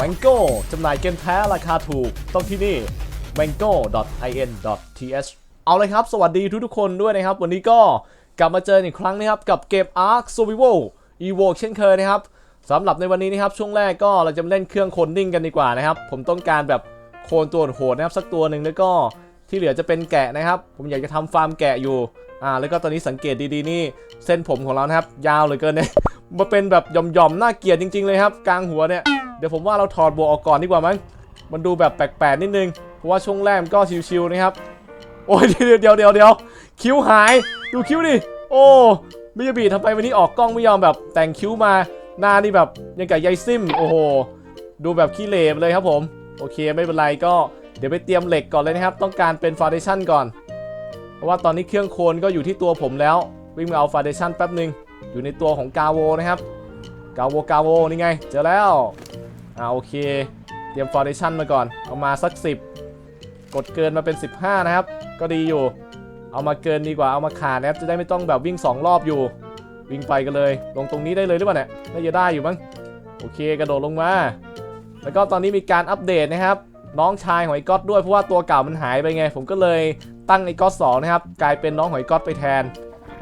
Mango จำหน่ายเกมแท้ราคาถูก ต้องที่นี่ mango.in.th เอาเลยครับ สวัสดีทุกๆคนด้วยนะครับ วันนี้ก็กลับมาเจออีกครั้งนะครับ กับเกม Ark Survival Evo เช่นเคยนะครับสำหรับในวันนี้นะครับ ช่วงแรกก็เราจะเล่นเครื่องโคนนิ่งกันดีกว่านะครับ ผมต้องการแบบโคนตัวโหดนะครับ สักตัวหนึ่งแล้วก็ที่เหลือจะเป็นแกะนะครับ ผมอยากจะทำฟาร์มแกะอยู่อ่าแล้วก็ตอนนี้สังเกตดีๆนี่ เส้นผมของเรานะครับ ยาวเหลือเกินเนี่ยมาเป็นแบบหย่อมๆน่าเกลียดจริง ๆเลยครับ กลางหัวเนี่ย เดี๋ยวผมว่าเราถอดบวกออกก่อนดีกว่ามั้ง มันดูแบบแปลกๆนิดนึง เพราะว่าช่วงแรกก็ชิวๆนะครับ โอ้ยเดี๋ยวเดี๋ยวเดี๋ยวเดี๋ยวคิ้วหาย ดูคิ้วดิ โอ้มิยาบิทำไมวันนี้ออกกล้องไม่ยอมแบบแต่งคิ้วมา หน้านี่แบบยังกับยายซิม โอ้โห ดูแบบขี้เหร่เลยครับผม โอเคไม่เป็นไรก็เดี๋ยวไปเตรียมเหล็กก่อนเลยนะครับ ต้องการเป็นฟ u n เดชั่นก่อน เพราะว่าตอนนี้เครื่องโคนก็อยู่ที่ตัวผมแล้ว วิ่งมาเอาฟ u n เดชั่นแป๊บหนึ่งอยู่ในตัวของกาโวนะครับกาโวกาโวนี่ไง เจอแล้ว อ่าโอเค เตรียมฟ u n เดชั่นมาก่อน เอามาสัก 10 กดเกินมาเป็น 15 นะครับ ก็ดีอยู่ เอามาเกินดีกว่าเอามาขาดนะครับจะได้ไม่ต้องแบบวิ่ง 2 รอบอยู่ วิ่งไปกันเลย ลงตรงนี้ได้เลยหรือเปล่าเนี่ยน่าจะได้อยู่มั้งโอเคกระโดดลงมา แล้วก็ตอนนี้มีการอัปเดตนะครับ น้องชายของไอ้ก๊อตด้วยเพราะว่าตัวเก่ามันหายไปไง ผมก็เลยตั้งไอ้ก๊อตสองนะครับกลายเป็นน้องของไอ้ก๊อตไปแทน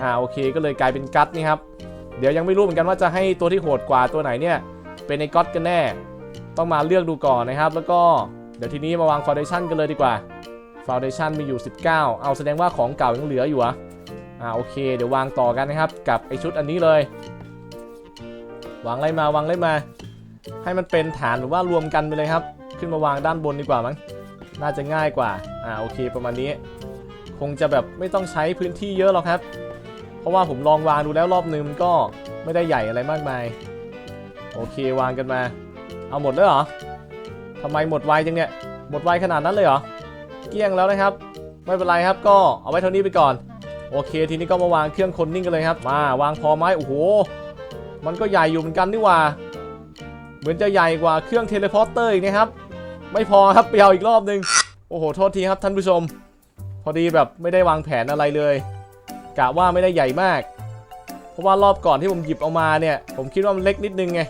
อ่าโอเคก็เลยกลายเป็นกัตนี่ครับเดี๋ยวยังไม่รู้เหมือนกันว่าจะให้ตัวที่โหดกว่าตัวไหนเนี่ยเป็นไอ้ก๊อตกันแน่ ต้องมาเลือกดูก่อนนะครับ แล้วก็เดี๋ยวทีนี้มาวางฟ u n เดชั่นกันเลยดีกว่าฟ u n เดชั่นมีอยู่ 19 เอาแสดงว่าของเก่ายังเหลืออยู่อะอ่าโอเค เดี๋ยววางต่อกันนะครับ กับไอชุดอันนี้เลย วางไล่มาวางไล่มา ให้มันเป็นฐานหรือว่ารวมกันไปเลยครับ ขึ้นมาวางด้านบนดีกว่ามั้งน่าจะง่ายกว่า อ่าโอเคประมาณนี้ คงจะแบบไม่ต้องใช้พื้นที่เยอะหรอกครับ เพราะว่าผมลองวางดูแล้วรอบนึงมันก็ไม่ได้ใหญ่อะไรมากมาย โอเควางกันมา เอาหมดเลยเหรอทำไมหมดไวจังเนี่ย หมดไวขนาดนั้นเลยเหรอ เกลี้ยงแล้วนะครับ ไม่เป็นไรครับก็เอาไว้เท่านี้ไปก่อน โอเค ทีนี้ก็มาวางเครื่องคนนิ่งกันเลยครับ มาวางพอไหมโอ้โห มันก็ใหญ่อยู่เหมือนกันนี่ว่า เหมือนจะใหญ่กว่าเครื่องเทเลพอร์เตอร์อีกนะครับ ไม่พอครับไปเอาอีกรอบนึง โอ้โห โทษทีครับท่านผู้ชม พอดีแบบไม่ได้วางแผนอะไรเลย กะว่าไม่ได้ใหญ่มาก เพราะว่ารอบก่อนที่ผมหยิบเอามาเนี่ย ผมคิดว่ามันเล็กนิดนึงไง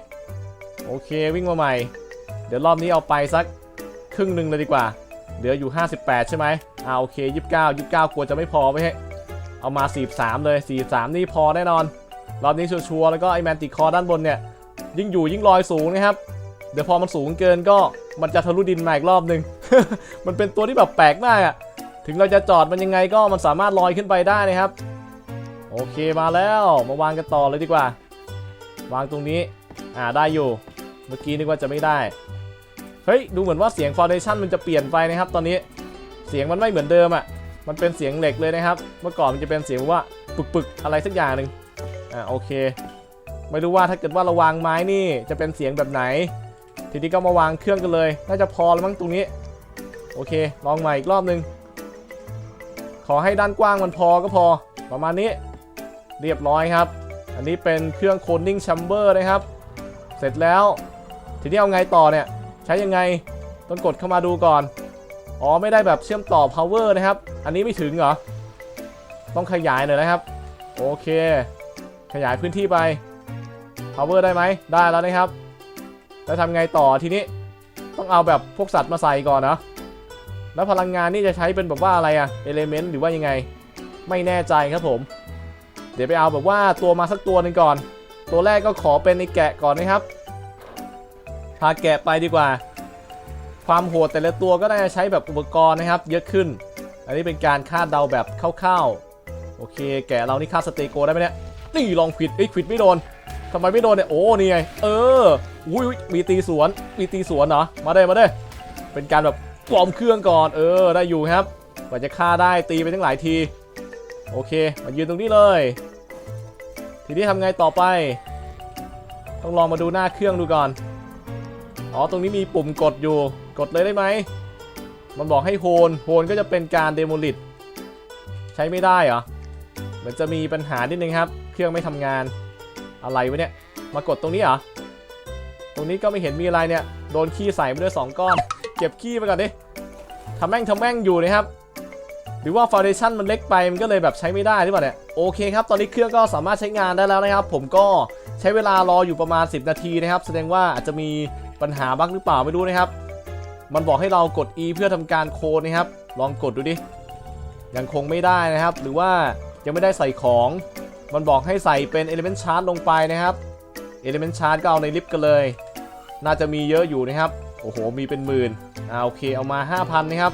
โอเควิ่งมาใหม่ เดี๋ยวรอบนี้เอาไปสักครึ่งหนึ่งเลยดีกว่า เหลืออยู่ 58 ใช่ไหมอ่าโอเค29 29 กลัวจะไม่พอไม่ให้เอามา 43 เลย 43 นี่พอแน่นอน รอบนี้ชัวร์ๆแล้วก็ไอแมนติคอด้านบนเนี่ย ยิ่งอยู่ยิ่งลอยสูงนะครับ เดี๋ยวพอมันสูงเกินก็มันจะทะลุดินมาอีกรอบหนึ่ง มันเป็นตัวที่แบบแปลกมากอะถึงเราจะจอดมันยังไงก็มันสามารถลอยขึ้นไปได้นะครับ โอเคมาแล้วมาวางกันต่อเลยดีกว่า วางตรงนี้ อ่าได้อยู่ เมื่อกี้นึกว่าจะไม่ได้ เฮ้ย ดูเหมือนว่าเสียงฟ u n เดชั่นมันจะเปลี่ยนไปนะครับ ตอนนี้ เสียงมันไม่เหมือนเดิมอะ่ะ มันเป็นเสียงเหล็กเลยนะครับ เมื่อก่อนมันจะเป็นเสียงว่าปึกๆอะไรสักอย่างหนึ่งอ่าโอเค ไม่รู้ว่าถ้าเกิดว่าเราวางไม้นี่จะเป็นเสียงแบบไหน ทีนี้ก็มาวางเครื่องกันเลย น่าจะพอแล้วมั้งตรงนี้ โอเค ลองใหม่อีกรอบนึง ขอให้ด้านกว้างมันพอก็พอ ประมาณนี้ เรียบร้อยครับ อันนี้เป็นเครื่องโค n นิ่งแชมเบอร์นะครับ เสร็จแล้ว ทีนี้เอาไงต่อเนี่ย ใช้ยังไงต้องกดเข้ามาดูก่อน อ๋อไม่ได้แบบเชื่อมต่อ power นะครับ อันนี้ไม่ถึงเหรอ ต้องขยายหน่อยนะครับ โอเค ขยายพื้นที่ไป power ได้ไหม ได้แล้วนะครับ แล้วทำไงต่อทีนี้ ต้องเอาแบบพวกสัตว์มาใส่ก่อนนะแล้วพลังงานนี่จะใช้เป็นแบบว่าอะไรอะ element หรือว่ายังไง ไม่แน่ใจครับผม เดี๋ยวไปเอาแบบว่าตัวมาสักตัวหนึ่งก่อน ตัวแรกก็ขอเป็นไอ้แกะก่อนนะครับ พาแกะไปดีกว่า ความโหดแต่ละตัวก็ได้ใช้แบบอุปกรณ์นะครับ เยอะขึ้น อันนี้เป็นการคาดเดาแบบคร่าวๆ โอเค แกะเรานี่คาดสเตโกได้ไหมเนี่ย นี่ลองควิดเอ้ยควิดไม่โดนทำไมไม่โดนเนี่ย โอ้นี่ไง เออ อุ้ยมีตีสวน มีตีสวนเหรอ มาได้มาได้ เป็นการแบบปลอมเครื่องก่อน เออ ได้อยู่ครับ กว่าจะฆ่าได้ตีไปตั้งหลายที โอเค มายืนตรงนี้เลย ทีนี้ทำไงต่อไป ต้องลองมาดูหน้าเครื่องดูก่อน อ๋อ ตรงนี้มีปุ่มกดอยู่ กดเลยได้ไหม มันบอกให้โฮน โฮนก็จะเป็นการเดโมลิตใช้ไม่ได้เหรอ เหมือนจะมีปัญหานิดนึงครับ เครื่องไม่ทำงาน อะไรวะเนี่ย มากดตรงนี้เหรอ ตรงนี้ก็ไม่เห็นมีอะไรเนี่ย โดนขี้ใส่ไปด้วยสองก้อน เก็บขี้ไปก่อนดิทำแม่งทำแม่งอยู่นะครับ หรือว่าฟ u n เดชั่นมันเล็กไป มันก็เลยแบบใช้ไม่ได้หรือเปล่าเนี่ย โอเคครับ ตอนนี้เครื่องก็สามารถใช้งานได้แล้วนะครับ ผมก็ใช้เวลารออยู่ประมาณ 10 นาทีนะครับ แสดงว่าอาจจะมี ปัญหาบั๊กหรือเปล่าไม่รู้นะครับ มันบอกให้เรากด E เพื่อทำการโคนนะครับ ลองกดดูดิ ยังคงไม่ได้นะครับ หรือว่ายังไม่ได้ใส่ของ มันบอกให้ใส่เป็น Element Chart ลงไปนะครับ Element Chart ก็เอาในลิฟต์กันเลย น่าจะมีเยอะอยู่นะครับ โอ้โห มีเป็นหมื่นอ่าโอเค เอามา 5,000 นะครับ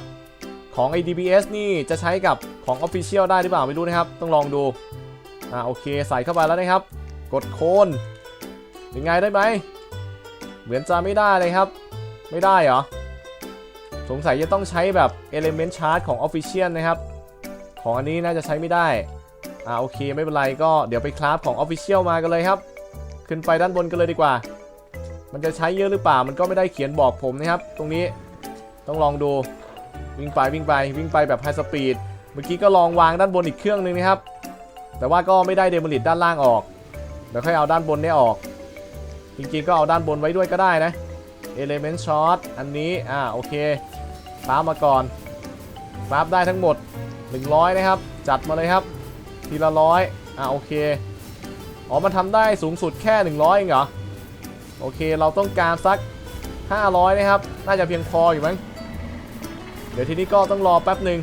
ของ ADBS นี่จะใช้กับของ Official ได้หรือเปล่าไม่รู้นะครับ ต้องลองดู อ่าโอเค ใส่เข้าไปแล้วนะครับ กดโคนยังไงได้ไหม เหมือนจะไม่ได้เลยครับ ไม่ได้เหรอ สงสัยจะต้องใช้แบบ Element Chart ของ Official นะครับ ของอันนี้น่าจะใช้ไม่ได้ อ่าโอเคไม่เป็นไรก็เดี๋ยวไปคราฟของ Official มากันเลยครับ ขึ้นไปด้านบนกันเลยดีกว่า มันจะใช้เยอะหรือเปล่ามันก็ไม่ได้เขียนบอกผมนะครับ ตรงนี้ต้องลองดูวิ่งไปวิ่งไปวิ่งไปแบบไฮสปีดเมื่อกี้ก็ลองวางด้านบนอีกเครื่องหนึงนะครับ แต่ว่าก็ไม่ได้เดโมลิตด้านล่างออกเดี๋ยวค่อยเอาด้านบนนี้ออก จริงๆก็เอาด้านบนไว้ด้วยก็ได้นะ Element Shot อันนี้อ่าโอเคคราฟมาก่อนคราฟได้ทั้งหมด 100 นะครับ จัดมาเลยครับทีละร้อยอ่าโอเคอ๋อมันทำได้สูงสุดแค่ 100เองเหรอโอเคเราต้องการสัก 500 นะครับ น่าจะเพียงพออยู่มั้งเดี๋ยวทีนี้ก็ต้องรอแป๊บหนึ่ง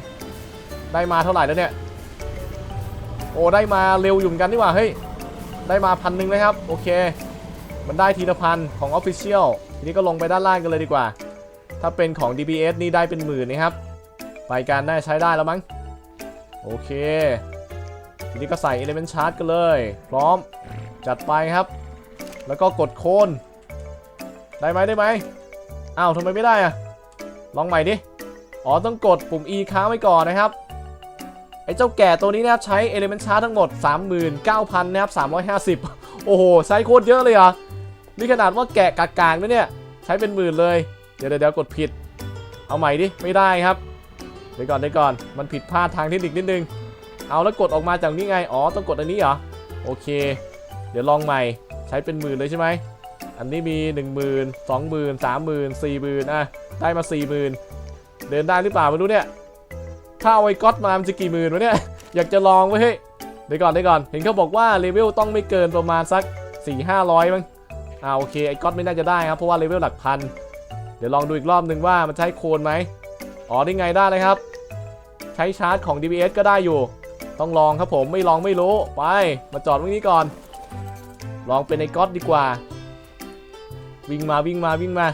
ได้มาเท่าไหร่แล้วเนี่ยโอ้ได้มาเร็วอยู่เหมือนกันนี่ว่าเฮ้ยได้มาพันหนึ่งนะครับ โอเค มันได้ทีละพันของ Official ทีนี้ก็ลงไปด้านล่างกันเลยดีกว่า ถ้าเป็นของ DBS นี่ได้เป็นหมื่นนะครับไปการน่าจะใช้ได้แล้วมั้ง โอเค ทีนี้ก็ใส่ Element Chart กันเลย พร้อมจัดไปครับ แล้วก็กดโคนได้ไหมได้ไหมอ้าวทำไมไม่ได้อะลองใหม่ดิ อ๋อต้องกดปุ่ม E ค้างไว้ก่อนนะครับไอ้เจ้าแก่ตัวนี้นะครับใช้ Element Chart ทั้งหมด 39,000นะครับ350 โอ้โห ใช้โคตรเยอะเลยอะ นี่ขนาดว่าแกะกากางนะเนี่ย ใช้เป็นหมื่นเลย เดี๋ยวเดี๋ยวกดผิด เอาใหม่ดิ ไม่ได้ครับ เดี๋ยวก่อนเดี๋ยวก่อน มันผิดพลาดทางเทคนิคนิดนึง เอาแล้วกดออกมาจากนี้ไง อ๋อ ต้องกดอันนี้เหรอ โอเค เดี๋ยวลองใหม่ ใช้เป็นหมื่นเลยใช่ไหม อันนี้มี 1 0 0 0 0 2 0 0 0 0 3 0 0 0 4 0 0 0อะ ได้มา 4 0,000 เดินได้หรือเปล่าไม่รู้เนี่ย ถ้าเอาไอ้ก๊อตมามันจะกี่หมื่นวะเนี่ย อยากจะลองไว้ยเฮ้ยเดี๋ยวก่อนเดี๋ยวก่อน เห็นเขาบอกว่าเลเวลต้องไม่เกินประมาณสัก4 500มั้ง อ่าโอเคไอ้ก๊อตไม่น่าจะได้ครับเพราะว่าเลเวลหลักพัน เดี๋ยวลองดูอีกรอบหนึ่งว่ามันใช้โคนไหมอ๋อนี่ไงได้เลยครับ ใช้ชาร์จของ DBS ก็ได้อยู่ ต้องลองครับผมไม่ลองไม่รู้ไป มาจอดตรงนี้ก่อน ลองเป็นไอ้ก๊อตดีกว่า วิ่งมาวิ่งมาวิ่งมา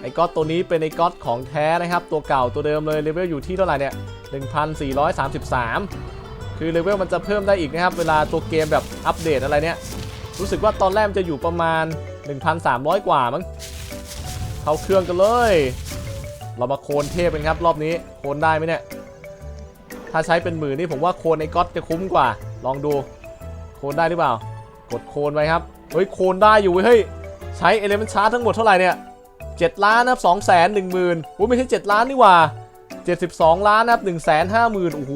ไอ้ก๊อตตัวนี้เป็นไอ้ก๊อตของแท้นะครับ ตัวเก่าตัวเดิมเลยเลเวลอยู่ที่เท่าไหร่เนี่ย1433 คือเลเวลมันจะเพิ่มได้อีกนะครับ เวลาตัวเกมแบบอัปเดตอะไรเนี่ย รู้สึกว่าตอนแรกมันจะอยู่ประมาณ 1,300 กว่ามั้งเข้าเครื่องกันเลย เรามาโคนเทพกันครับ รอบนี้โคนได้ไหมเนี่ย ถ้าใช้เป็นหมื่นนี่ผมว่าโคนไอ้ก๊อตจะคุ้มกว่า ลองดู โคนได้หรือเปล่า กดโคนไปครับ เฮ้ยโคนได้อยู่เฮ้ยใช้ Element Chart ทั้งหมดเท่าไหร่เนี่ย7ล้านนะครับ2แสน1 0 0 0 0อุ้ยไม่ใช่ 7 ล้านนี่ว่า 72 ล้านนะครับ1 5 0 0 0 0โอ้โห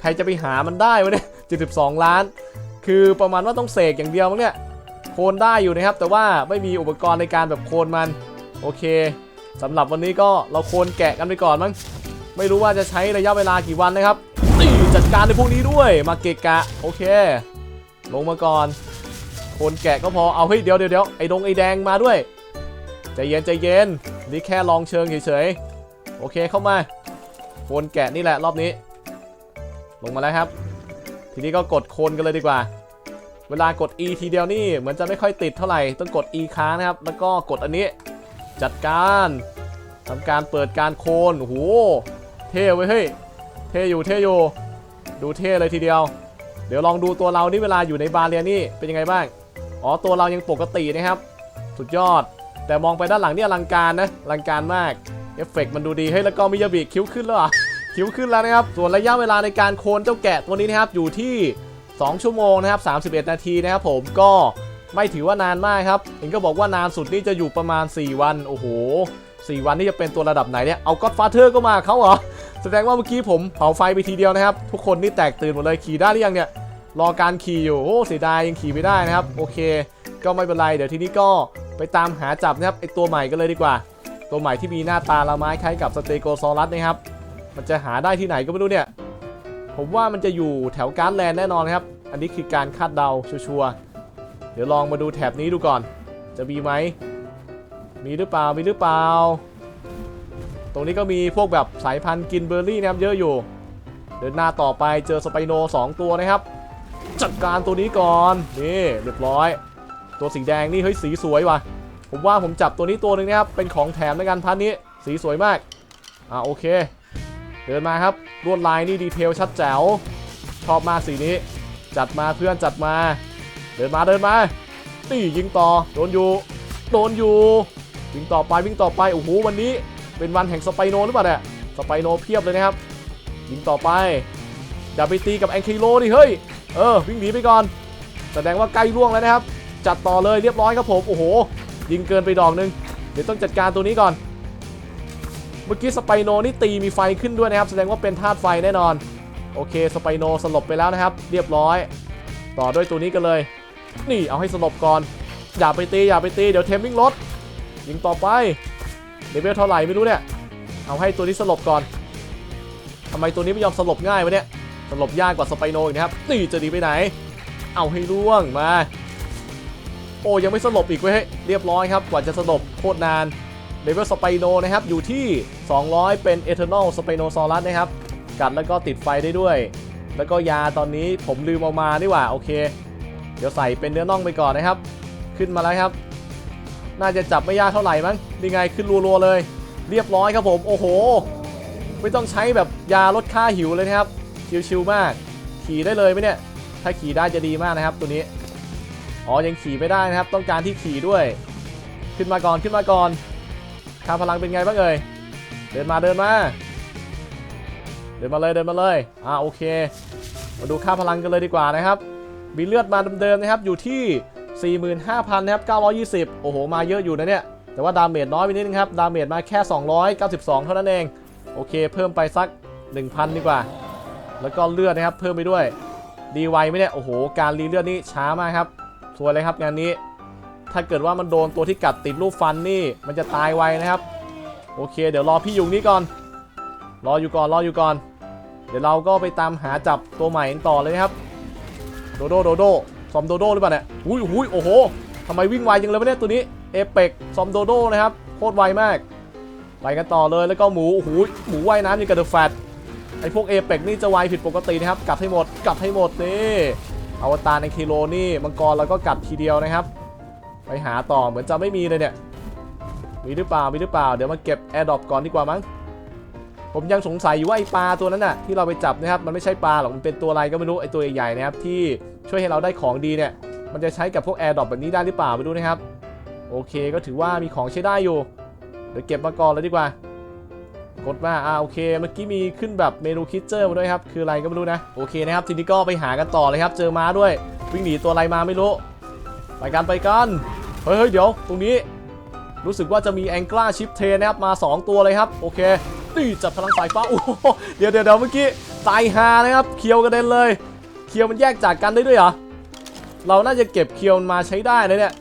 ใครจะไปหามันได้วะเนี่ย72 ล้าน คือประมาณว่าต้องเสกอย่างเดียวมั้งเนี่ยโคนได้อยู่นะครับ แต่ว่าไม่มีอุปกรณ์ในการแบบโคนมันโอเคสำหรับวันนี้ก็เราโคนแกะกันไปก่อนมั้งไม่รู้ว่าจะใช้ระยะเวลากี่วันนะครับจัดการในพวกนี้ด้วยมาเกะกะโอเค ลงมาก่อนโคนแกะก็พอเอาเฮ้ยเดี๋ยวเดี๋ยวเดี๋ยวไอ้ดงไอ้แดงมาด้วยใจเย็นใจเย็นนี่แค่ลองเชิงเฉยๆโอเคเข้ามาโคนแกะนี่แหละรอบนี้ ลงมาแล้วครับ ทีนี้ก็กดโคนกันเลยดีกว่า เวลากด E ทีเดียวนี่เหมือนจะไม่ค่อยติดเท่าไหร่ ต้องกด E ค้างนะครับ แล้วก็กดอันนี้ จัดการทำการเปิดการโคนโอ้โหเท่เว้ยเฮ้ยเท่อยู่เท่อยู่ ดูเท่เลยทีเดียว เดี๋ยวลองดูตัวเรานี่เวลาอยู่ในบาเรียนี่เป็นยังไงบ้าง อ๋อตัวเรายังปกตินะครับ สุดยอด แต่มองไปด้านหลังนี่อลังการนะอลังการมาก เอฟเฟกต์มันดูดีเฮ้ยแล้วก็มิยาบิคิ้วขึ้นแล้วเหรอ คิ้วขึ้นแล้วนะครับ ส่วนระยะเวลาในการโคนเจ้าแกะตัวนี้นะครับอยู่ที่ 2 ชั่วโมงนะครับ 31 นาทีนะครับผมก็ไม่ถือว่านานมากครับเห็นก็บอกว่านานสุดนี่จะอยู่ประมาณ 4 วัน โอ้โห 4 วันนี่จะเป็นตัวระดับไหนเนี่ย เอาก็ d ฟาเธอร์ก็มาเขาเหรอ แสดงว่าเมื่อกี้ผมเผาไฟไปทีเดียวนะครับ ทุกคนนี่แตกตื่นหมดเลยขี่ได้หรือยังเนี่ย รอการขี่อยู่ โอ้เสียดายยังขี่ไม่ได้นะครับ โอเค ก็ไม่เป็นไร เดี๋ยวทีนี้ก็ไปตามหาจับนะครับไอตัวใหม่กันเลยดีกว่า ตัวใหม่ที่มีหน้าตาละไม้คล้ายกับสเตโกซอรัสนะครับ มันจะหาได้ที่ไหนก็ไม่รู้เนี่ย ผมว่ามันจะอยู่แถวการ์ดแลนด์แน่นอนครับ อันนี้คือการคาดเดาชัวร์ๆเดี๋ยวลองมาดูแถบนี้ดูก่อน จะมีไหม มีหรือเปล่า มีหรือเปล่า ตรงนี้ก็มีพวกแบบสายพันธุ์กินเบอร์รี่นะครับเยอะอยู่ เดินหน้าต่อไปเจอสไปโน 2 ตัวนะครับ จัดการตัวนี้ก่อน นี่เรียบร้อย ตัวสีแดงนี่เฮ้ยสีสวยว่ะ ผมว่าผมจับตัวนี้ตัวหนึ่งนะครับ เป็นของแถมในการพันนี้ สีสวยมาก อ่าโอเค เดินมาครับลวดลายนี่ดีเทลชัดแจ๋วชอบมากสีนี้ จัดมาเพื่อนจัดมา เดินมาเดินมาตียิงต่อโดนอยู่โดนอยู่วิ่งต่อไปวิ่งต่อไปโอ้โหวันนี้ เป็นวันแห่งสไปโนหรือเปล่าเนี่ยสไปโนเพียบเลยนะครับยิงต่อไปอย่าไปตีกับแองคิโลดิเฮ้ยเออวิ่งหนีไปก่อน แสดงว่าใกล้ล่วงแล้วนะครับ จัดต่อเลยเรียบร้อยครับผมโอ้โหยิงเกินไปดอกนึงเดี๋ยวต้องจัดการตัวนี้ก่อน เมื่อกี้สไปโนนี่ตีมีไฟขึ้นด้วยนะครับ แสดงว่าเป็นธาตุไฟแน่นอน โอเคสไปโนสลบไปแล้วนะครับ เรียบร้อย ต่อด้วยตัวนี้กันเลย นี่เอาให้สลบก่อน อย่าไปตีอย่าไปตีเดี๋ยวเทมมิ่งลดยิงต่อไปเลเวลเท่าไหร่ไม่รู้เนี่ย เอาให้ตัวนี้สลบก่อนทำไมตัวนี้ไม่ยอมสลบง่ายวะเนี่ยสลบยากกว่าสไปโนอีกนะครับนี่จะดีไปไหน เอาให้ล่วงมา โอ้ยังไม่สลบอีกเว้ยเรียบร้อยครับกว่าจะสลบโคตรนาน เลเวลสไปโนนะครับ อยู่ที่ 200 เป็นเอเทอร์นอลสไปโนซอรัสนะครับ กัดแล้วก็ติดไฟได้ด้วย แล้วก็ยาตอนนี้ผมลืมเอามานี่หว่า โอเค เดี๋ยวใส่เป็นเนื้อน่องไปก่อนนะครับ ขึ้นมาแล้วครับ น่าจะจับไม่ยากเท่าไหร่มั้งนี่ไงขึ้นรัวๆเลย เรียบร้อยครับผม โอ้โห ไม่ต้องใช้แบบยาลดค่าหิวเลยนะครับ ชิวๆมาก ขี่ได้เลยไหมเนี่ย ถ้าขี่ได้จะดีมากนะครับตัวนี้ อ๋อ ยังขี่ไม่ได้นะครับ ต้องการที่ขี่ด้วย ขึ้นมาก่อน ขึ้นมาก่อน ค่าพลังเป็นไงบ้างเอ่ย เดินมาเดินมา เดินมาเลยเดินมาเลย อ่าโอเค มาดูค่าพลังกันเลยดีกว่านะครับ มีเลือดมาเดิมๆนะครับ อยู่ที่ 45,000นะครับ920 โอ้โห มาเยอะอยู่นะเนี่ย แต่ว่าดาเมจน้อยไปนิดนึงครับ ดาเมจมาแค่ 292 เท่านั้นเอง โอเค เพิ่มไปสัก 1,000 ดีกว่า แล้วก็เลือดนะครับ เพิ่มไปด้วย ดีไวไหมเนี่ย โอ้โห การรีเลือดนี่ช้ามากครับสวยเลยครับงานนี้ ถ้าเกิดว่ามันโดนตัวที่กัดติดรูปฟันนี่ มันจะตายไวนะครับ โอเค เดี๋ยวรอพี่ยุงนี่ก่อน รออยู่ก่อน รออยู่ก่อน เดี๋ยวเราก็ไปตามหาจับตัวใหม่กันต่อเลยนะครับ โดโดโดโดซอมโดโดหรือเปล่าเนี่ยอุ้ยอุ้ยโอ้โหทำไมวิ่งไวจังเลยวะเนี่ยตัวนี้ เอเปกซอมโดโดนะครับ โคตรไวมาก ไปกันต่อเลย แล้วก็หมูโอ้โหหมูว่ายน้ำนี่กระเดอะแฟตไอพวกเอเปกนี่จะไวผิดปกตินะครับ กัดให้หมด กัดให้หมดนี่ อวตารในคิโลนี่ มังกรแล้วก็กัดทีเดียวนะครับ ไปหาต่อเหมือนจะไม่มีเลยเนี่ย มีหรือเปล่า มีหรือเปล่า เดี๋ยวมาเก็บแอร์ดรอปก่อนดีกว่ามั้ง ผมยังสงสัยอยู่ว่าไอปลาตัวนั้นน่ะที่เราไปจับนะครับ มันไม่ใช่ปลาหรอก มันเป็นตัวอะไรก็ไม่รู้ ไอตัวใหญ่ๆนะครับที่ช่วยให้เราได้ของดีเนี่ย มันจะใช้กับพวกแอร์ดรอปแบบนี้ได้หรือเปล่าไม่รู้นะครับ โอเค ก็ถือว่ามีของใช้ได้อยู่ เดี๋ยวเก็บมาก่อนเลยดีกว่า กดมาอ่าโอเค เมื่อกี้มีขึ้นแบบเมนูคิดเจอร์มาด้วยครับ คืออะไรก็ไม่รู้นะ โอเคนะครับ ทีนี้ก็ไปหากันต่อเลยครับ เจอม้าด้วย วิ่งหนีตัวอะไรมาไม่รู้ ไปกันไปกัน เฮ้ยเดี๋ยว ตรงนี้ รู้สึกว่าจะมีแองก a าชิปเทนนะครับมา 2 ตัวเลยครับ โอเคนี่จับพลังสายฟ้าโอ้เดี๋ยวเดี๋ยวเดี๋ยวเมื่อกี้ตายฮานะครับเคียวกระเด็นเลย เคียวมันแยกจากกันได้ด้วยเหรอเราน่าจะเก็บเคียวมาใช้ได้เลยเนี่ย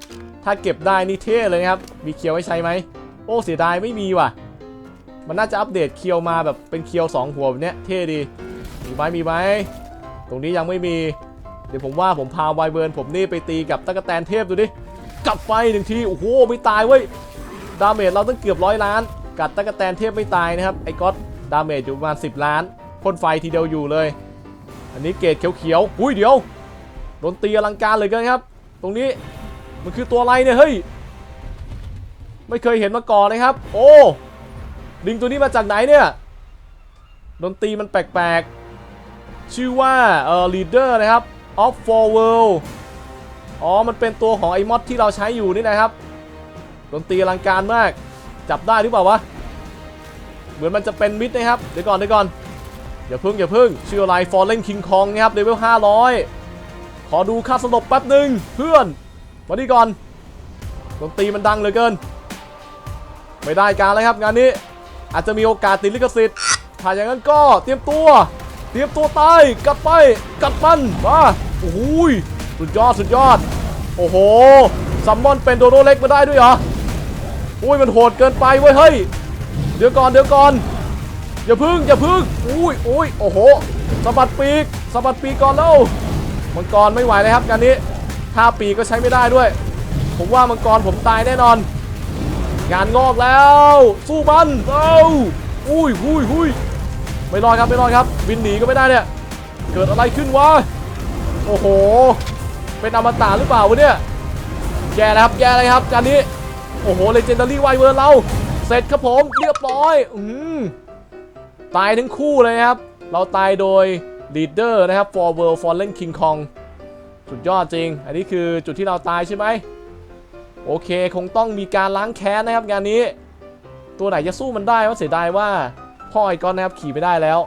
ถ้าเก็บได้นี่เท่เลยนะครับ มีเคียวให้ใช้ไหมโอ้เสียดายไม่มีว่ะ มันน่าจะอัปเดตเคียวมาแบบเป็นเคียว 2 หัวแบบเนี้ยเท่ดี มีไหมมีไหมตรงนี้ยังไม่มี ดี๋ยวผมว่าผมพาไวเบิร์นผมนี่ไปตีกับตะกแตนเทพดูดิกลับไปหนึ่งทีโอ้โหไม่ตายเว้ยดาเมจเราต้องเกือบร้อยล้าน กัดตะกแตนเทพไม่ตายนะครับไอ้ก๊อตดาเมจอยู่ประมาณ10 ล้านพ่นไฟทีเดียวอยู่เลย อันนี้เกรดเขียวๆอุ้ยเดี๋ยวโดนตีอลังการเลยกันครับ ตรงนี้มันคือตัวอะไรเนี่ยเฮ้ยไม่เคยเห็นมาก่อนเลยครับ โอ้ลิงตัวนี้มาจากไหนเนี่ยดนตรีมันแปลกๆ ชื่อว่าเอ่อ leader นะครับ of for world อ๋อ มันเป็นตัวของไอ้มอดที่เราใช้อยู่นี่นะครับ ดนตรีอลังการมาก จับได้หรือเปล่าวะ เหมือนมันจะเป็นมิดนะครับ เดี๋ยวก่อนเดี๋ยวก่อน อย่าพึ่งอย่าพึ่ง ชื่ออะไร Fallen King Kong นะครับเลเวล500 ขอดูค่าสลบแป๊บหนึ่งเพื่อนมาดีก่อน ดนตรีมันดังเหลือเกิน ไม่ได้การเลยครับงานนี้ อาจจะมีโอกาสติดลิขสิทธิ์ถ้าอย่างนั้นก็เตรียมตัว เตรียมตัวตายกลับไปกัดมันมาโอ้โหยสุดยอดสุดยอด โอ้โหซัมมอนเป็นโดโดเล็กมาได้ด้วยเหรออุ้ยมันโหดเกินไปเว้ยเฮ้ยเดี๋ยวก่อนเดี๋ยวก่อนอย่าพึ่งอย่าพึ่งอุ้ยอุ้ยโอ้โหสะบัดปีกสะบัดปีกก่อนแล้วมังกรไม่ไหวเลยครับงานนี้ท่าปีกก็ใช้ไม่ได้ด้วย ผมว่ามังกรผมตายแน่นอน งานงอกแล้ว สู้มันเอ้าอุ้ยอุ้ยอุ้ย ไม่รอดครับไม่รอดครับบินหนีก็ไม่ได้เนี่ยเกิดอะไรขึ้นวะโอ้โห เป็นอมตะหรือเปล่าวะเนี่ยแย่แล้วครับแย่เลยครับการนี้โอ้โหเลเจนดารี่ไวเวอร์เราเสร็จครับผมเรียบร้อยอืมตายทั้งคู่เลยครับ เราตายโดยลีดเดอร์นะครับ for world fallen king kong สุดยอดจริง อันนี้คือจุดที่เราตายใช่ไหมโอเค คงต้องมีการล้างแค้นนะครับงานนี้ ตัวไหนจะสู้มันได้ว่าเสียดายว่า พ่อไอ้ก้อนนะครับขี่ไม่ได้แล้ว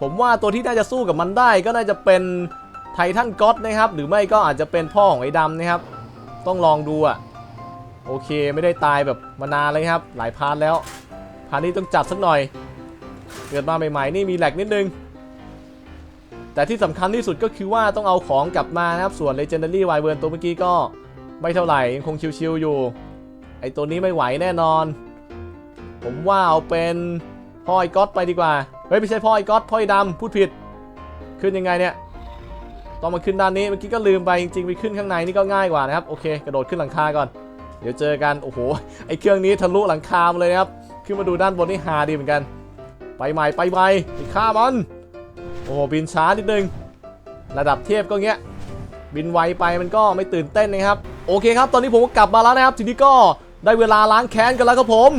ผมว่าตัวที่น่าจะสู้กับมันได้ก็น่าจะเป็นไททันก็อดนะครับ หรือไม่ก็อาจจะเป็นพ่อของไอ้ดำนะครับ ต้องลองดูอะโอเคไม่ได้ตายแบบมานานเลยครับ หลายพาร์ทแล้วพาร์ทนี้ต้องจัดสักหน่อย เกิดมาใหม่ๆนี่มีแหลกนิดนึง แต่ที่สำคัญที่สุดก็คือว่าต้องเอาของกลับมานะครับส่วน Legendary w i v e r n ตัวเมื่อกี้ก็ไม่เท่าไหร่ยังคงชิวๆอยู่ ไอตัวนี้ไม่ไหวแน่นอน ผมว่าเอาเป็น พ่อไอ้ก๊อตไปดีกว่า เฮ้ยไม่ใช่พ่อไอ้ก๊อตพ่อไอ้ดำพูดผิด ขึ้นยังไงเนี่ยต้องมาขึ้นด้านนี้เมื่อกี้ก็ลืมไปจริงๆไปขึ้นข้างในนี่ก็ง่ายกว่านะครับโอเค กระโดดขึ้นหลังคาก่อน เดี๋ยวเจอกันโอ้โหไอเครื่องนี้ทะลุหลังคามาเลยนะครับขึ้นมาดูด้านบนนี่ฮาดีเหมือนกัน ไปใหม่ไปใหม่ไปฆ่ามันโอ้โหบินช้านิดนึงระดับเทพก็เงี้ยบินไวไปมันก็ไม่ตื่นเต้นนะครับ โอเคครับ ตอนนี้ผมก็กลับมาแล้วนะครับ ทีนี้ก็ได้เวลาล้างแค้นกันแล้วครับผม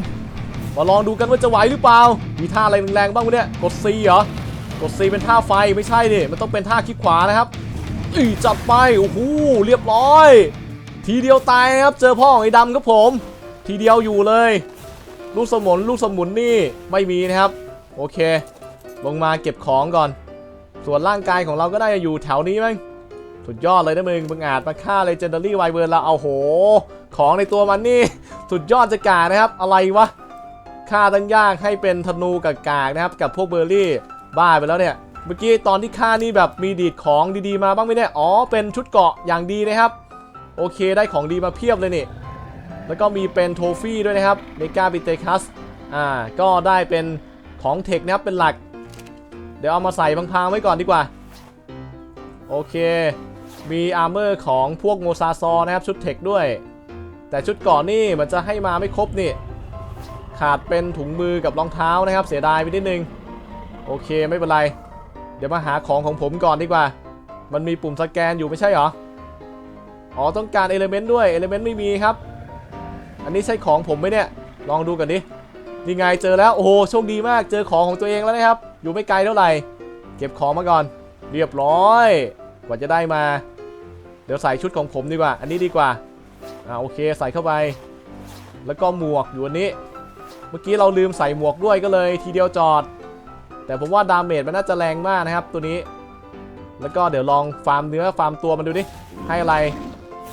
มาลองดูกันว่าจะไหวหรือเปล่า มีท่าอะไรแรงๆบ้างวะเนี่ย กด C เหรอ กด C เป็นท่าไฟไม่ใช่ดิ มันต้องเป็นท่าคลิกขวานะครับอีจัดไป โอ้โห เรียบร้อย ทีเดียวตายครับ เจอพ่อของไอ้ดำครับผม ทีเดียวอยู่เลย ลูกสมุนลูกสมุนนี่ไม่มีนะครับ โอเค ลงมาเก็บของก่อน ส่วนร่างกายของเราก็ได้อยู่แถวนี้มั้งสุดยอดเลยนะมึงมึงอาจมาฆ่า Legendary w i v e r n เราเอาโห ของในตัวมันนี่ สุดยอดจะกานะครับ อะไรวะ ฆ่าตั้งยากให้เป็นธนูกับกากนะครับ กับพวกเบอร์รี่บ้าไปแล้วเนี่ยเมื่อกี้ตอนที่ฆ่านี่แบบมีดีดของดีๆมาบ้างไหมเนี่ยอ๋อเป็นชุดเกาะอย่างดีนะครับ โอเคได้ของดีมาเพียบเลยนี่แล้วก็มีเป็นโทฟี่ด้วยนะครับเมกาบิเตคัสอ่าก็ได้เป็นของเทคนะครับเป็นหลัก เดี๋ยวเอามาใส่พังๆไว้ก่อนดีกว่า โอเค มีอาร์เมอร์ของพวกโมซาซอนะครับชุดเทคด้วย แต่ชุดเก่อนนี่มันจะให้มาไม่ครบนี่ ขาดเป็นถุงมือกับรองเท้านะครับ เสียดายไปนิดนึง โอเคไม่เป็นไร เดี๋ยวมาหาของของผมก่อนดีกว่า มันมีปุ่มสแกนอยู่ไม่ใช่เหรอ อ๋อต้องการเอลเมนต์ด้วยเอลเมนต์ไม่มีครับ อันนี้ใช่ของผมไหมเนี่ย ลองดูกันดิ นี่ไงเจอแล้ว โอ้โหโชคดีมาก เจอของของตัวเองแล้วนะครับ อยู่ไม่ไกลเท่าไหร่ เก็บของมาก่อน เรียบร้อย กว่าจะได้มา เดี๋ยวใส่ชุดของผมดีกว่า อันนี้ดีกว่า อ่าโอเคใส่เข้าไป แล้วก็หมวกอยู่อันนี้ มื่อกี้เราลืมใส่หมวกด้วยก็เลยทีเดียวจอด แต่ผมว่าดาเมจมันน่าจะแรงมากนะครับตัวนี้ แล้วก็เดี๋ยวลองฟาร์มเนื้อฟาร์มตัวมันดูดิให้อะไร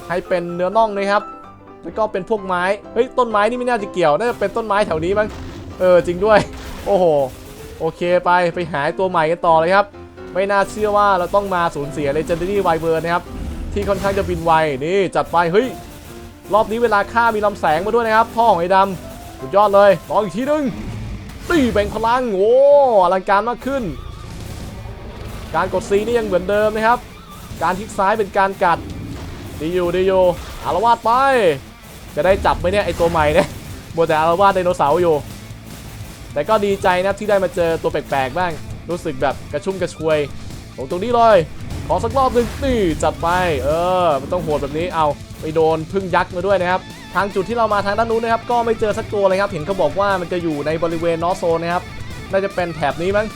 ให้เป็นเนื้อน่องนะครับ แล้วก็เป็นพวกไม้เฮ้ยต้นไม้นี่ไม่น่าจะเกี่ยวน่าจะเป็นต้นไม้แถวนี้มั้งเออจริงด้วย โอ้โหโอเคไปไปหาตัวใหม่กันต่อเลยครับ ไม่น่าเชื่อว่าเราต้องมาสูญเสีย Legendary w i v e r นะครับที่ค่อนข้างจะบินไวนี่จัดไปเฮ้ยรอบนี้เวลาฆ่ามีลำแสงมาด้วยนะครับพ่อของไอ้ดำ สุดยอดเลยลองอีกทีนึงตีแบ่งพลัง โอ้อลังการมากขึ้น การกด C นี่ยังเหมือนเดิมนะครับ การคลิกซ้ายเป็นการกัด ดีอยู่ดีอยู่อารวาสไป จะได้จับไหมเนี่ยไอตัวใหม่เนี่ยมัวแต่อารวาสไดโนเสาร์อยู่ แต่ก็ดีใจนะที่ได้มาเจอตัวแปลกๆบ้าง รู้สึกแบบกระชุ่มกระชวยตรงตรงนี้เลย ขอสักรอบหนึ่งนี่จัดไป เออ มันต้องโหดแบบนี้ เอาไปโดนพึ่งยักษ์มาด้วยนะครับ ทางจุดที่เรามาทางด้านนู้นนะครับก็ไม่เจอสักตัวเลยครับเห็นเขาบอกว่ามันจะอยู่ในบริเวณนอโซนนะครับน่าจะเป็นแถบนี้มั้ง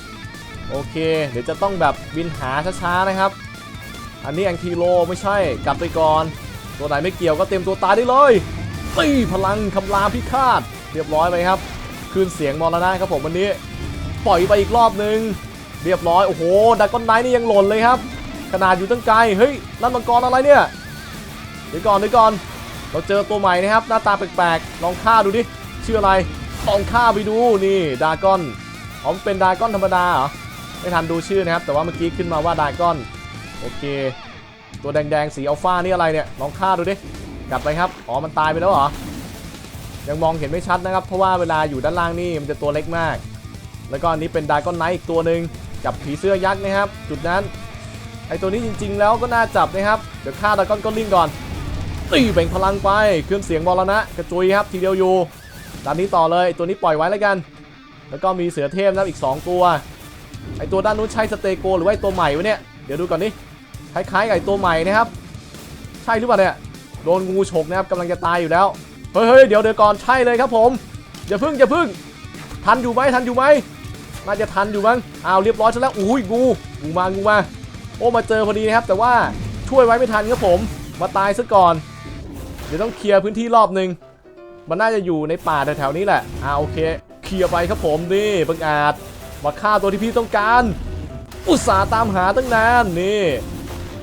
โอเค เดี๋ยวจะต้องแบบบินหาช้าๆนะครับ อันนี้แองทีโลไม่ใช่กลับไปก่อน ตัวไหนไม่เกี่ยวก็เต็มตัวตายได้เลยตีพลังคำรามพิฆาตเรียบร้อยไปครับคืนเสียงมรณะครับผมวันนี้ ปล่อยไปอีกรอบหนึ่งเรียบร้อย โอ้โหดักก้อนไนท์นี่ยังหล่นเลยครับ ขนาดอยู่ตั้งไกลเฮ้ยนั่นมังกรอะไรเนี่ยเดี๋ยวก่อนเดี๋ยวก่อน เราเจอตัวใหม่นะครับหน้าตาแปลกๆลองฆ่าดูดิชื่ออะไรลองฆ่าไปดูนี่ดากอนอ๋อมเป็นดากอนธรรมดาเหรอไม่ทันดูชื่อนะครับ แต่ว่าเมื่อกี้ขึ้นมาว่าดากอนโอเค ตัวแดงๆสีอัลฟานี่อะไรเนี่ยลองฆ่าดูดิกลับไปครับอ๋อมันตายไปแล้วเหรอยังมองเห็นไม่ชัดนะครับ เพราะว่าเวลาอยู่ด้านล่างนี่มันจะตัวเล็กมาก แล้วก็อันนี้เป็นดากอนไนท์อีกตัวหนึ่งกับผีเสื้อยักษ์นะครับ จุดนั้นไอตัวนี้จริง ๆ แล้วก็น่าจับนะครับเดี๋ยวฆ่าดากอนก็ลิงก่อน ตีแบ่งพลังไปเครื่องเสียงบอลนะกระจุยครับทีเดียวอยู่ตามนี้ต่อเลยตัวนี้ปล่อยไว้แล้วกัน แล้วก็มีเสือเทพนะครับอีก 2 ตัวไอตัวด้านนู้นใช่สเตโกหรือว่าไอตัวใหม่วะเนี่ยเดี๋ยวดูก่อนนี่คล้ายๆกับไอตัวใหม่นะครับ ใช่หรือเปล่าเนี่ยโดนงูฉกนะครับกำลังจะตายอยู่แล้วเฮ้ยเดี๋ยวเดี๋ยวก่อนใช่เลยครับผมอย่าพึ่งอย่าพึ่ง ทันอยู่ไหมทันอยู่ไหมน่าจะทันอยู่มั้งเอาเรียบร้อยซะแล้วอุ้ยงูงูมางูมาโอ้มาเจอพอดีนะครับ แต่ว่าช่วยไว้ไม่ทันครับผม มาตายซะก่อน เดี๋ยวต้องเคลียร์พื้นที่รอบหนึ่งมันน่าจะอยู่ในป่าแถวๆนี้แหละ อ่าโอเค เคลียร์ไปครับผมนี่บังอาจมาฆ่าตัวที่พี่ต้องการ อุตส่าห์ตามหาตั้งนานนี่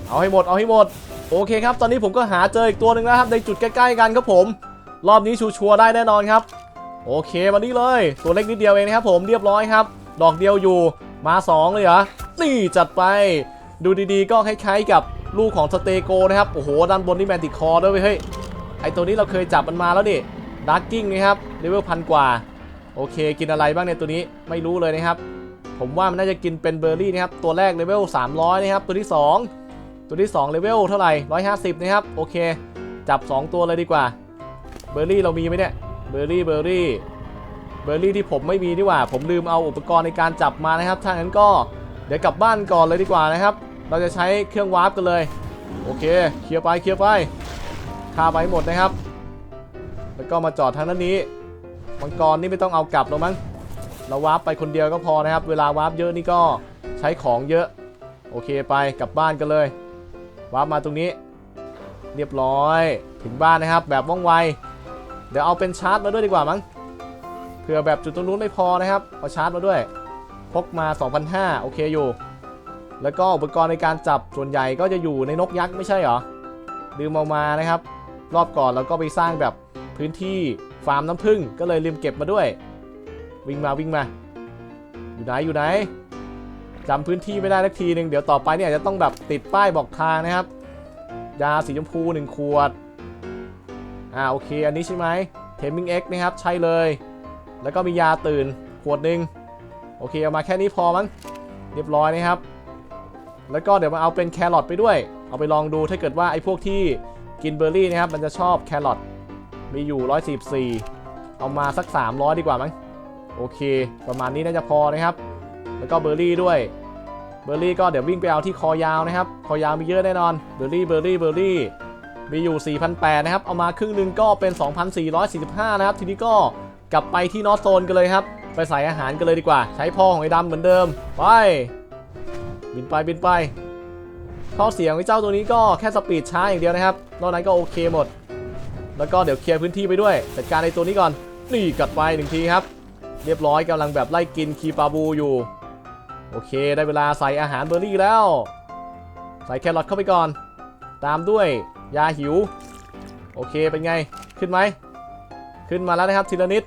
เอาให้หมดเอาให้หมด โอเคครับ ตอนนี้ผมก็หาเจออีกตัวหนึ่งแล้วครับในจุดใกล้ๆกันครับผม รอบนี้ชัวร์ได้แน่นอนครับ โอเคมานี่เลย ตัวเล็กนิดเดียวเองนะครับผมเรียบร้อยครับ ดอกเดียวอยู่มาสองเลยเหรอ นี่จัดไป ดูดีๆ ก็คล้ายๆกับลูกของสเตโกนะครับ โอ้โห ด้านบนนี่แมนติคอร์ด้วยเวยเฮ้ย ไอตัวนี้เราเคยจับมันมาแล้วดิดาร์กิ้งนะครับเลเวลพันกว่า โอเค กินอะไรบ้างเนี่ยตัวนี้ไม่รู้เลยนะครับ ผมว่ามันน่าจะกินเป็นเบอร์รี่นะครับตัวแรกเลเวล300นะครับตัวที่ 2 ตัวที่2เลเวลเท่าไหร่150นะครับโอเค จับ 2 ตัวเลยดีกว่า เบอร์รี่เรามีไหมเนี่ยเบอร์รี่เบอร์รี่เบอร์รี่ที่ผมไม่มีดีกว่า ผมลืมเอาอุปกรณ์ในการจับมานะครับถ้างั้นก็เดี๋ยวกลับบ้านก่อนเลยดีกว่านะครับ เราจะใช้เครื่องวาร์ปกันเลย โอเค เคลียร์ไปเคลียร์ไป ฆ่าไปหมดนะครับ แล้วก็มาจอดทางด้านนี้ มังกรนี่ไม่ต้องเอากลับหรอกมั้ง เราวาร์ปไปคนเดียวก็พอนะครับ เวลาวาร์ปเยอะนี่ก็ใช้ของเยอะ โอเคไปกลับบ้านกันเลย วาร์ปมาตรงนี้ เรียบร้อยถึงบ้านนะครับ แบบว่องไว เดี๋ยวเอาเป็นชาร์จมาด้วยดีกว่ามั้ง เผื่อแบบจุดตรงนู้นไม่พอนะครับ เอาชาร์จมาด้วย พกมา 2,500 โอเคอยู่ แล้วก็อุปกรณ์ในการจับส่วนใหญ่ก็จะอยู่ในนกยักษ์ไม่ใช่เหรอ ลืมเอามานะครับ รอบก่อนเราก็ไปสร้างแบบพื้นที่ฟาร์มน้ำผึ้งก็เลยลืมเก็บมาด้วย วิ่งมาวิ่งมา อยู่ไหนอยู่ไหนจำพื้นที่ไม่ได้สักทีหนึ่งเดี๋ยวต่อไปเนี่ยจะต้องแบบติดป้ายบอกทางนะครับยาสีชมพูหนึ่งขวดอ่าโอเค อันนี้ใช่ไหมเทมิงเอ็กนะครับใช่เลย แล้วก็มียาตื่นขวดหนึ่งโอเคเอามาแค่นี้พอมั้งเรียบร้อยนะครับ แล้วก็เดี๋ยวมาเอาเป็นแครอทไปด้วย เอาไปลองดูถ้าเกิดว่าไอ้พวกที่ กินเบอร์รี่นะครับมันจะชอบแครอทมีอยู่ 144 เอามาสัก 300 ดีกว่ามั้งโอเค ประมาณนี้น่าจะพอนะครับ แล้วก็เบอร์รี่ด้วย เบอร์รี่ก็เดี๋ยววิ่งไปเอาที่คอยาวนะครับ คอยาวมีเยอะแน่นอน เบอร์รี่ เบอร์รี่ เบอร์รี่ มีอยู่ 4,800 นะครับ เอามาครึ่งหนึ่งก็เป็น 2,445 นะครับ ทีนี้ก็กลับไปที่นอตโซนกันเลยครับ ไปใส่อาหารกันเลยดีกว่า ใช้พ่อของไอ้ดำเหมือนเดิม ไป บินไป บินไป ข้อเสียงของเจ้าตัวนี้ก็แค่สปีดช้าอย่างเดียวนะครับ นอกนั้นก็โอเคหมด แล้วก็เดี๋ยวเคลียร์พื้นที่ไปด้วย จัดการในตัวนี้ก่อน นี่กัดไปหนึ่งทีครับ เรียบร้อยกำลังแบบไล่กินคีปาบูอยู่ โอเค ได้เวลาใส่อาหารเบอร์รี่แล้ว ใส่แครอทเข้าไปก่อน ตามด้วยยาหิว โอเคเป็นไง ขึ้นไหม ขึ้นมาแล้วนะครับทีละนิด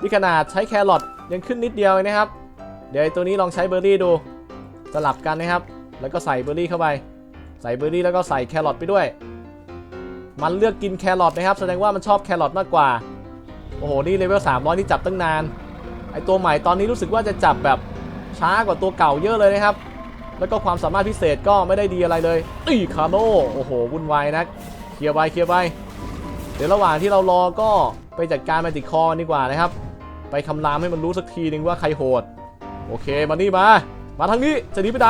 นี่ขนาดใช้แครอทยังขึ้นนิดเดียวเองนะครับ เดี๋ยวไอ้ตัวนี้ลองใช้เบอร์รี่ดู สลับกันนะครับ แล้วก็ใส่เบอร์รี่เข้าไป ใส่เบอร์รี่แล้วก็ใส่แครอทไปด้วย มันเลือกกินแครอทนะครับ แสดงว่ามันชอบแครอทมากกว่า โอ้โห นี่เลเวล300นี่จับตั้งนาน ไอตัวใหม่ตอนนี้รู้สึกว่าจะจับแบบช้ากว่าตัวเก่าเยอะเลยนะครับ แล้วก็ความสามารถพิเศษก็ไม่ได้ดีอะไรเลยอีคาโนโอ้โห วุ่นวายนะเคลียร์ไปเคลียร์ไป เดี๋ยวระหว่างที่เรารอก็ไปจัดการแมจิคอดีกว่านะครับ ไปคำรามให้มันรู้สักทีนึงว่าใครโหด โอเค มานี่มา มาทางนี้ จะหนีไปไหน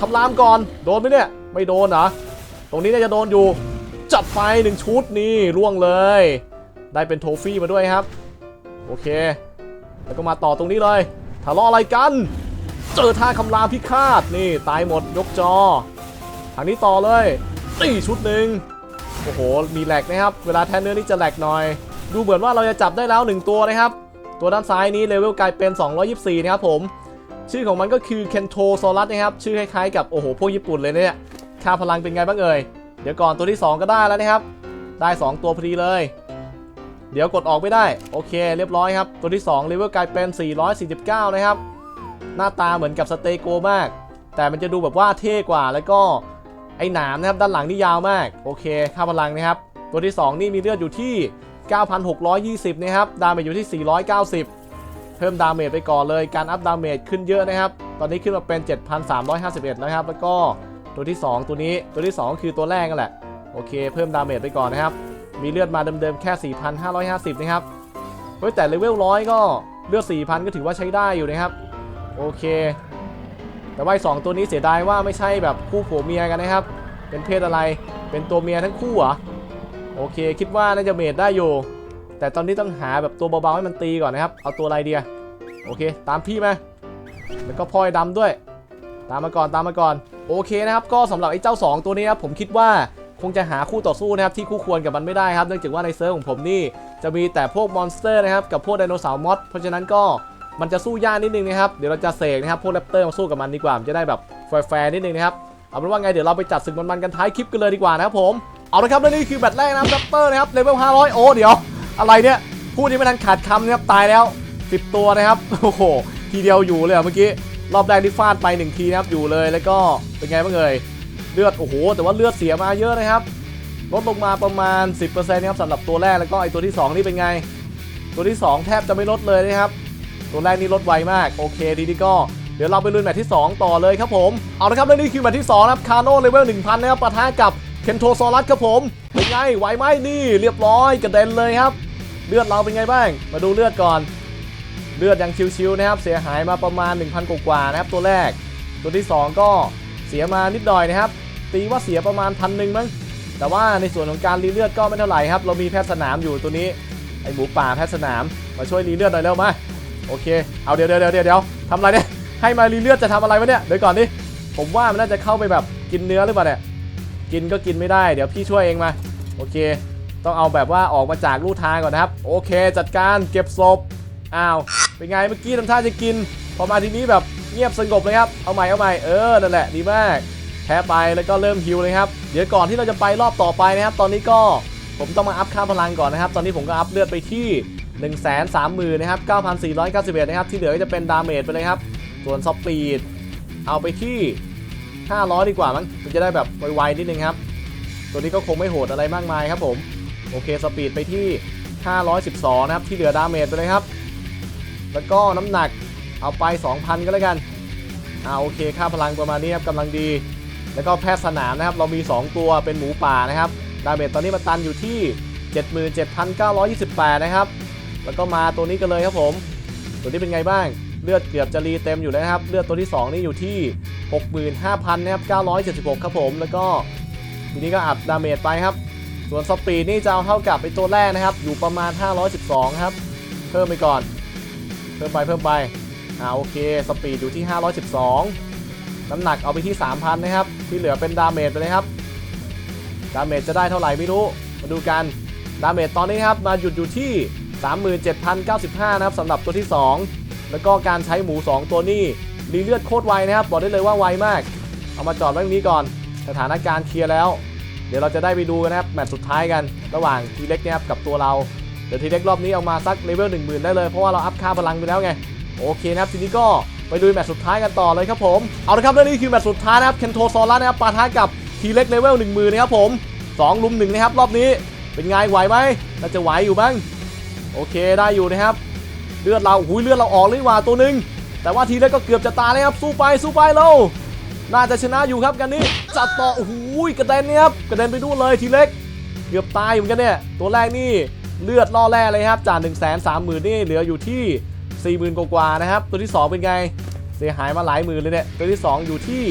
คำรามก่อน โดนไหมเนี่ย ไม่โดนเหรอ ตรงนี้น่าจะโดนอยู่ จัดไปหนึ่งชุดนี่ร่วงเลย ได้เป็นโทฟี่มาด้วยครับ โอเค แล้วก็มาต่อตรงนี้เลยทะเลาะอะไรกัน เจอท่าคำรามพิฆาตนี่ตายหมดยกจอ ทางนี้ต่อเลยตีชุดหนึ่งโอ้โห มีแหลกนะครับ เวลาแทนเนื้อนี่จะแหลกหน่อย ดูเหมือนว่าเราจะจับได้แล้ว 1 ตัวนะครับ ตัวด้านซ้ายนี้เลเวลกลายเป็น 224 นะครับผม ชื่อของมันก็คือเคนโทโซลัสนะครับ ชื่อคล้ายๆกับ โอ้โห พวกญี่ปุ่นเลยเนี่ย ค่าพลังเป็นไงบ้างเอ่ย เดี๋ยวก่อนตัวที่ 2 ก็ได้แล้วนะครับ ได้ 2 ตัวพอดีเลย เดี๋ยวกดออกไม่ได้ โอเค เรียบร้อยครับ ตัวที่2เลเวลกลายเป็น 449 นะครับ หน้าตาเหมือนกับสเตโกมาก แต่มันจะดูแบบว่าเท่กว่า แล้วก็ไอ้หนามนะครับ ด้านหลังนี่ยาวมาก โอเค ค่าพลังนะครับ ตัวที่ 2 นี่มีเลือดอยู่ที่ 9,620 นะครับ ดาเมจอยู่ที่ 490 เพิ่มดาเมจไปก่อนเลย การอัพดาเมจขึ้นเยอะนะครับ ตอนนี้ขึ้นมาเป็น 7,351แล้วครับ แล้วก็ ตัวที่ 2 ตัวนี้ตัวที่ 2 คือตัวแรกนั่นแหละ โอเค เพิ่มดาเมจไปก่อนนะครับ มีเลือดมาเดิมๆแค่ 4,550 นะครับเฮ้ยแต่เลเวลร้อยก็เลือด 4,000 ก็ถือว่าใช้ได้อยู่นะครับ โอเค แต่ว่าสองตัวนี้เสียดายว่าไม่ใช่แบบคู่ผัวเมียกันนะครับ เป็นเพศอะไร เป็นตัวเมียทั้งคู่เหรอ โอเค คิดว่าน่าจะเมดได้อยู่ แต่ตอนนี้ต้องหาแบบตัวเบาๆให้มันตีก่อนนะครับ เอาตัวอะไรเดียโอเค ตามพี่มาแล้วก็พลอยดำด้วย ตามมาก่อนตามมาก่อน โอเคนะครับ ก็สำหรับไอ้เจ้า 2 ตัวนี้ครับผมคิดว่าคงจะหาคู่ต่อสู้นะครับที่คู่ควรกับมันไม่ได้ครับเนื่องจากว่าในเซิร์ฟของผมนี่จะมีแต่พวกมอนสเตอร์นะครับกับพวกไดโนเสาร์มอสเพราะฉะนั้นก็มันจะสู้ยากนิดนึงนะครับเดี๋ยวเราจะเสกนะครับพวกแรปเตอร์มาสู้กับมันดีกว่ามันจะได้แบบแฟร์ๆนิดนึงนะครับเอาเป็นว่าไงเดี๋ยวเราไปจัดศึกมันๆกันท้ายคลิปกันเลยดีกว่านะครับผมเอาละครับและนี่คือแบตแรกนะครับแรปเตอร์นะครับเลเวล500 โอ้เดี๋ยว อะไรเนี่ยพูดนี้ไม่ทันขาดคำนะครับตายแล้ว 10 ตัวนะครับโอ้โหทีเดียวอยู่เลยเมื่อกี้ รอบแรกที่ฟาดไปหนึ่งทีนะครับอยู่เลยแล้วก็เป็นไงบ้างเอ่ยเลือดโอ้โหแต่ว่าเลือดเสียมาเยอะนะครับลดลงมาประมาณ 10%นะครับสำหรับตัวแรกแล้วก็ไอตัวที่ 2 นี่เป็นไง ตัวที่ 2 แทบจะไม่ลดเลยนะครับ ตัวแรกนี่ลดไวมากโอเคทีนี้ก็เดี๋ยวเราไปลุยแมตช์ที่ 2 ต่อเลยครับผมเอาละครับและนี่คือแมตช์ที่2นะครับคาโน่เลเวล1000นะครับปะทะกับเคนโทซอรัสครับผมเป็นไงไหวไหมนี่เรียบร้อยกระเด็นเลยครับ เลือดเราเป็นไงบ้าง มาดูเลือดก่อน เลือดยังชิวๆนะครับ เสียหายมาประมาณ 1,000 กว่าๆนะครับ ตัวแรก ตัวที่ 2 ก็เสียมานิดหน่อยนะครับ ตีว่าเสียประมาณพันหนึ่งมั้ง แต่ว่าในส่วนของการรีเลือดก็ไม่เท่าไหร่ครับ เรามีแพทย์สนามอยู่ตัวนี้ ไอหมูป่าแพทย์สนาม มาช่วยรีเลือดหน่อยเร็วมาโอเค เอาเดี๋ยวเดี๋ยวเดี๋ยวเดี๋ยวทำอะไรเนี่ย ให้มารีเลือดจะทำอะไรวะเนี่ย เดี๋ยวก่อนดิ ผมว่ามันน่าจะเข้าไปแบบกินเนื้อหรือเปล่าเนี่ย กินก็กินไม่ได้ เดี๋ยวพี่ช่วยเองมา โอเค ต้องเอาแบบว่าออกมาจากลู่ทางก่อนนะครับ โอเค จัดการเก็บศพ อ้าว เป็นไงเมื่อกี้ทำท่าจะกิน พอมาทีนี้แบบเงียบสงบเลยครับ เอาใหม่เอาใหม่เออนั่นแหละดีมากแพ้ไปแล้วก็เริ่มฮิวเลยครับ เดี๋ยวก่อนที่เราจะไปรอบต่อไปนะครับ ตอนนี้ก็ผมต้องมาอัพค่าพลังก่อนนะครับ ตอนนี้ผมก็อัพเลือดไปที่ 1 3 0 0 0 0นะครับ9,491นะครับที่เหลือก็จะเป็นดาเมจไปเลยครับ ส่วนสปีดเอาไปที่ 500 ดีกว่ามั้งมันจะได้แบบไวๆนิดนึงครับ ตัวนี้ก็คงไม่โหดอะไรมากมายครับผม โอเคสปีดไปที่ 512 นะครับที่เหลือดาเมจไปเลยครับ แล้วก็น้ำหนักเอาไป 2,000 ก็แล้วกันอ่าโอเคค่าพลังประมาณนี้ครับกำลังดี แล้วก็แพทย์สนามนะครับ เรามี 2 ตัวเป็นหมูป่านะครับ ดาเมจตอนนี้มาตันอยู่ที่ 77,928 นะครับ แล้วก็มาตัวนี้กันเลยครับผม ตัวนี้เป็นไงบ้าง เลือดเกือบจะรีเต็มอยู่แล้วนะครับ เลือดตัวที่ 2 นี่อยู่ที่ 65,000 นะครับ 976 ครับผม แล้วก็ทีนี้ก็อัดดาเมจไปครับ ส่วนสปีดนี่จะเอาเท่ากับไปตัวแรกนะครับ อยู่ประมาณ 512 ครับ เพิ่มไปก่อน เพิ่มไปเพิ่มไปอ่าโอเคสปีดอยู่ที่ 512 น้ำหนักเอาไปที่ 3,000 นะครับ ที่เหลือเป็นดาเมจไปเลยครับ ดาเมจจะได้เท่าไหร่ไม่รู้ มาดูกัน ดาเมจตอนนี้ครับ มาหยุดอยู่ที่ 37,095 นะครับสำหรับตัวที่ 2 แล้วก็การใช้หมู 2 ตัวนี้รีเลือดโคตรไวนะครับ บอกได้เลยว่าไวมาก เอามาจอดไว้ตรงนี้ก่อน สถานการณ์เคลียร์แล้ว เดี๋ยวเราจะได้ไปดูกันนะครับแมตช์สุดท้ายกัน ระหว่างทีเล็กเนี่ยครับกับตัวเรา เดี๋ยวทีเล็กรอบนี้เอามาสักเลเวล10,000 ได้เลย เพราะว่าเราอัพค่าพลังไปแล้วไง โอเคนะครับทีนี้ก็ไปดูแมตช์สุดท้ายกันต่อเลยครับผม เอาละครับและนี่คือแมตช์สุดท้ายนะครับเคนโทซอรัสนะครับปะทะกับทีเล็กเลเวล10,000นะครับผม2ลุม1นะครับรอบนี้เป็นไงไหวไหมน่าจะไหวอยู่บ้างโอเคได้อยู่นะครับ เลือดเราหูยเลือดเราออกเลยว่าตัวหนึ่งแต่ว่าทีเล็กก็เกือบจะตายแล้วครับสู้ไปสู้ไปเราน่าจะชนะอยู่ครับกันนี้จัดต่อโอ้โหกระเด็นเนี่ยครับกระเด็นไปดูเลยทีเล็ก เกือบตายเหมือนกันเนี่ยตัวแรกนี่ เลือดล่อแร่เลยครับจาก1 3 0 0 0 0นี่เหลืออยู่ที่ 40,000 กว่าๆนะครับ ตัวที่ 2 เป็นไง เสียหายมาหลายหมื่นเลยเนี่ย ตัวที่ 2 อยู่ที่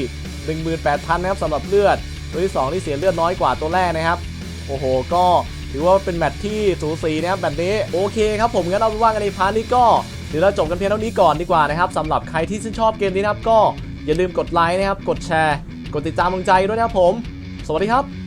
18,000 นะครับสำหรับเลือด ตัวที่ 2 ที่เสียเลือดน้อยกว่าตัวแรกนะครับ โอ้โห ก็ถือว่าเป็นแมตช์ที่สูสีนะครับแบบนี้โอเคครับผมงั้นเราไปว่ากันในพาร์ทนี้ก็เดี๋ยวเราจบกันเพียงเท่านี้ก่อนดีกว่านะครับสำหรับใครที่ชื่นชอบเกมนี้นะครับก็อย่าลืมกดไลค์นะครับกดแชร์ กดติดตามกำลังใจด้วยนะครับผม สวัสดีครับ